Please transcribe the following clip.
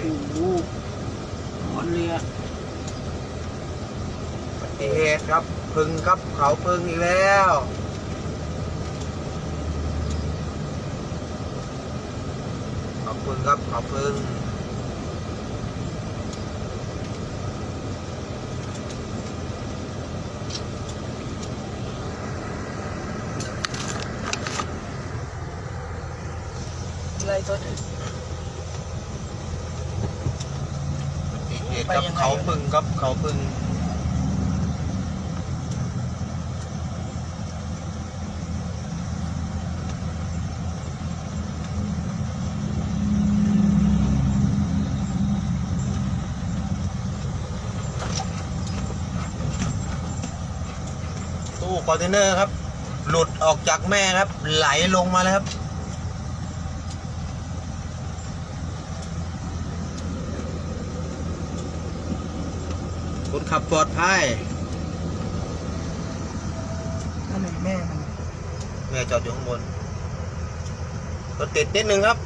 โอ้โหนอนเรืออุบัติเหตุครับ พึงครับเขาพึงอีกแล้ว ขอบคุณครับขอบพึงอะไรตัวนี้ เหตุกับเขาพึงครับเขาพึงตู้คอนเทนเนอร์ครับ หลุดออกจากแม่ครับ ไหลลงมาแล้วครับ คนขับปลอดภัยนั่นไหนแม่มันแม่จอดอยู่ข้างบนรถติดนิดนึงครับ